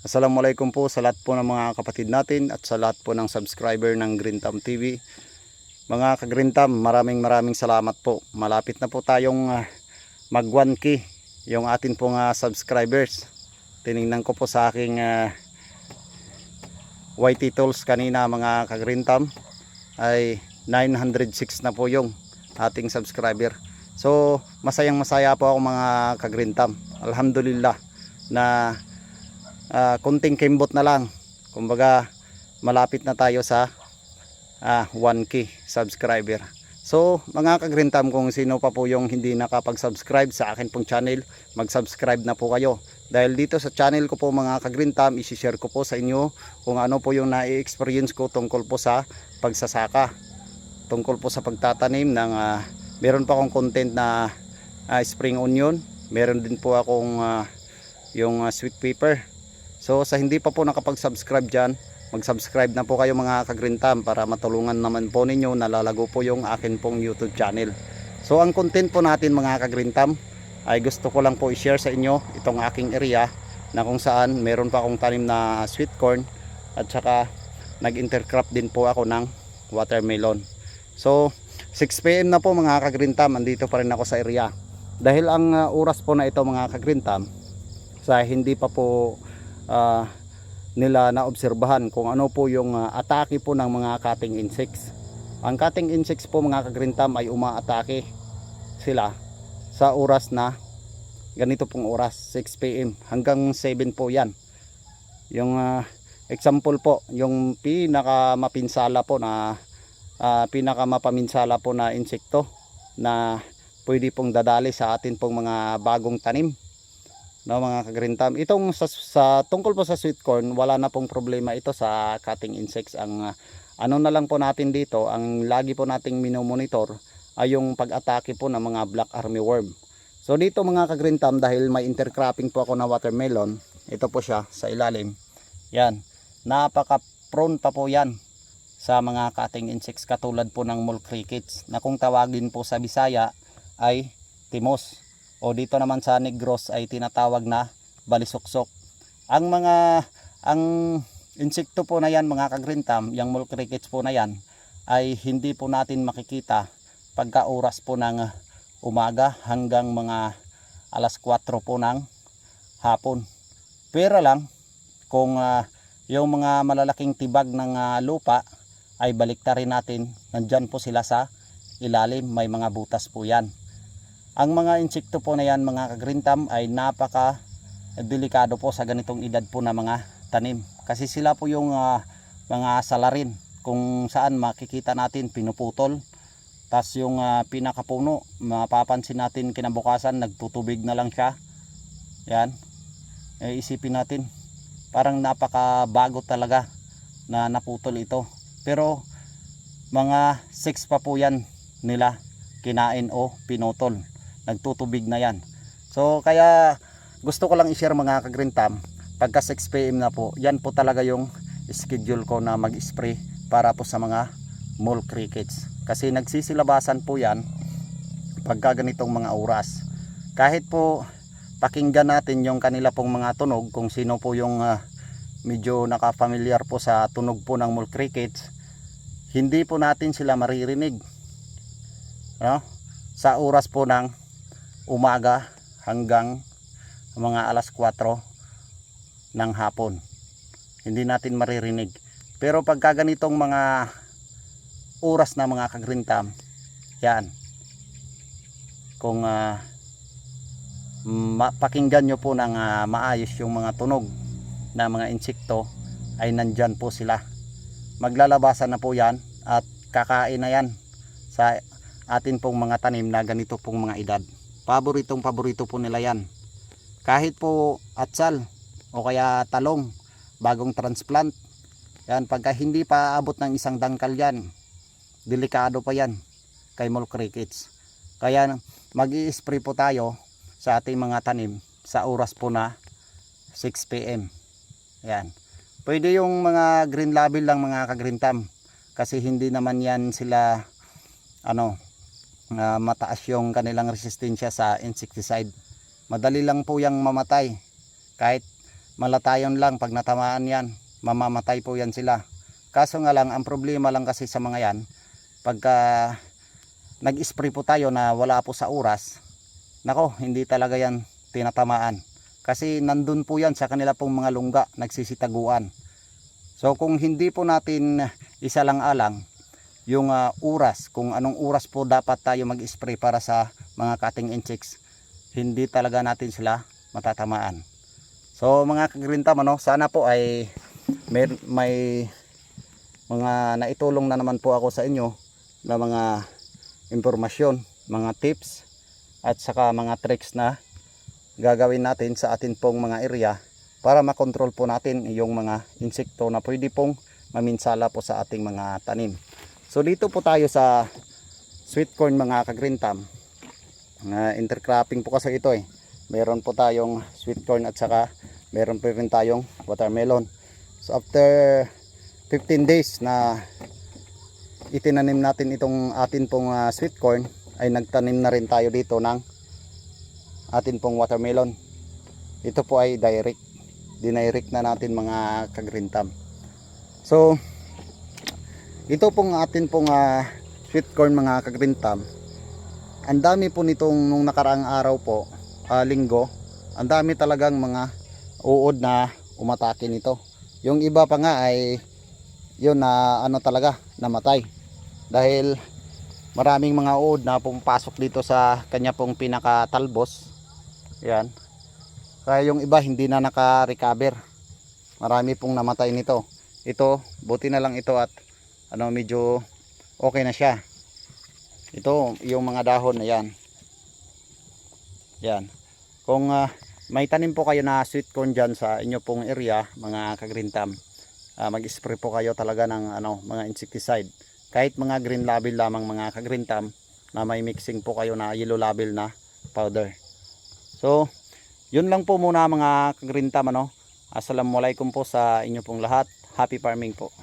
Assalamualaikum po sa lahat po ng mga kapatid natin at sa lahat po ng subscriber ng Green Thumb TV. Mga ka-Green Thumb, maraming maraming salamat po. Malapit na po tayong ah, mag 1K yung atin pong ah, subscribers. Tiningnan ko po sa aking ah, YT Tools kanina mga ka-Green Thumb ay 906 na po yung ating subscriber. So, masayang masaya po ako mga ka-Green Thumb. Alhamdulillah na ah, kunting kimbot na lang. Kumbaga, malapit na tayo sa ah, 1K subscriber. So, mga ka-Green Thumb, kung sino pa po yung hindi nakapag-subscribe sa akin pong channel, mag-subscribe na po kayo. Dahil dito sa channel ko po mga ka-Green Thumb, isi-share ko po sa inyo kung ano po yung na-experience ko tungkol po sa pagsasaka. Tungkol po sa pagtatanim ng ah, meron pa akong content na ah, spring onion. Meron din po akong ah, yung ah, sweet pepper. So sa hindi pa po nakapag-subscribe dyan, mag-subscribe na po kayo mga ka-Green Thumb para matulungan naman po ninyo na lalago po yung akin pong YouTube channel. So ang content po natin mga ka-Green Thumb ay gusto ko lang po i-share sa inyo itong aking area na kung saan meron pa akong tanim na sweet corn at saka nag-intercrop din po ako ng watermelon. So 6pm na po mga ka-Green Thumb, andito pa rin ako sa area. Dahil ang uh, oras po na ito mga ka-Green Thumb, sa hindi pa po ah, nila naobserbahan kung ano po yung ah, atake po ng mga cutting insects. Ang cutting insects po mga ka-Green ay umaatake sila sa oras na ganito pong oras 6pm hanggang 7 po yan yung ah, example po yung pinaka mapinsala po na ah, pinaka mapaminsala po na insekto na pwede pong dadali sa atin pong mga bagong tanim no mga ka-green thumb. Itong sa, sa tungkol po sa sweet corn wala na pong problema ito sa cutting insects. Ang ah, ano na lang po natin dito ang lagi po nating minomonitor ay yung pag-atake po ng mga black army worm. So dito mga ka-green thumb dahil may intercropping po ako na watermelon ito po siya sa ilalim. Yan. Napaka prone pa po yan sa mga cutting insects katulad po ng mole crickets na kung tawagin po sa Bisaya ay timos o dito naman sa Negros ay tinatawag na balisoksok. Ang mga ang insekto po na yan mga ka-green thumb, yung mole crickets po na yan ay hindi po natin makikita pagka oras po ng umaga hanggang mga alas 4 po ng hapon. Pero lang kung uh, yung mga malalaking tibag ng uh, lupa ay baliktarin natin, nandyan po sila sa ilalim, may mga butas po yan. Ang mga insekto po na yan mga ka-green thumb ay napaka delikado po sa ganitong edad po na mga tanim. Kasi sila po yung ah, mga salarin kung saan makikita natin pinuputol. Tapos yung ah, pinakapuno, mapapansin natin kinabukasan nagtutubig na lang siya. Yan. Eh, isipin natin, parang napakabago talaga na naputol ito. Pero mga 6 pa po yan nila kinain o pinutol nagtutubig na yan. So kaya gusto ko lang i-share mga ka-green thumb pagka 6pm na po yan po talaga yung schedule ko na mag-spray para po sa mga mole crickets. Kasi nagsisilabasan po yan pagka ganitong mga oras. Kahit po pakinggan natin yung kanila pong mga tunog kung sino po yung ah, medyo nakafamiliar po sa tunog po ng mole crickets hindi po natin sila maririnig. No? sa oras po ng umaga hanggang mga alas 4 ng hapon. Hindi natin maririnig. Pero pagka ganitong mga oras na mga ka-green thumb yan. Kung ah, ma- pakinggan nyo po ng ah, maayos yung mga tunog na mga insekto ay nandyan po sila. Maglalabasan na po yan at kakain na yan sa atin pong mga tanim na ganito pong mga edad. Paboritong paborito po nila yan. Kahit po atsal o kaya talong, bagong transplant. Yan, pagka hindi pa abot ng isang dangkal yan, delikado pa yan kay mole crickets. Kaya mag spray po tayo sa ating mga tanim sa oras po na 6 p.m. Yan. Pwede yung mga green label lang mga ka-green thumb kasi hindi naman yan sila ano na mataas yung kanilang resistensya sa insecticide. Madali lang po yung mamatay. Kahit malatayon lang pag natamaan yan mamamatay po yan sila. Kaso nga lang ang problema lang kasi sa mga yan pagka nag-spray po tayo na wala po sa oras nako hindi talaga yan tinatamaan. Kasi nandun po yan sa kanila pong mga lungga nagsisitaguan. So kung hindi po natin isa lang alang yung ah, oras kung anong oras po dapat tayo mag-spray para sa mga cutting insects hindi talaga natin sila matatamaan so mga kagrintam ano sana po ay may, may mga naitulong na naman po ako sa inyo na mga impormasyon, mga tips at saka mga tricks na gagawin natin sa atin pong mga area para makontrol po natin yung mga insekto na pwede pong maminsala po sa ating mga tanim. So dito po tayo sa sweet corn mga kagrintam. Uh, intercropping po kasi ito eh. Meron po tayong sweet corn at saka meron po rin tayong watermelon. So after 15 days na itinanim natin itong atin pong ah, sweet corn ay nagtanim na rin tayo dito ng atin pong watermelon. Ito po ay direct. Dinirect na natin mga kagrintam. So ito pong atin pong ah, sweet corn mga kagrintam. Ang dami po nitong nung nakaraang araw po, ah, linggo, ang dami talagang mga uod na umatake nito. Yung iba pa nga ay yun na ano talaga namatay. Dahil maraming mga uod na pumapasok dito sa kanya pong pinakatalbos. Yan. Kaya yung iba hindi na naka-recover. Marami pong namatay nito. Ito buti na lang ito at ano medyo okay na siya ito yung mga dahon na yan yan kung ah, may tanim po kayo na sweet corn dyan sa inyo pong area mga kagrintam uh, mag-spray po kayo talaga ng ano, mga insecticide. Kahit mga green label lamang mga ka-green thumb na may mixing po kayo na yellow label na powder. So, yun lang po muna mga ka-green thumb ano. Assalamualaikum po sa inyo pong lahat. Happy farming po.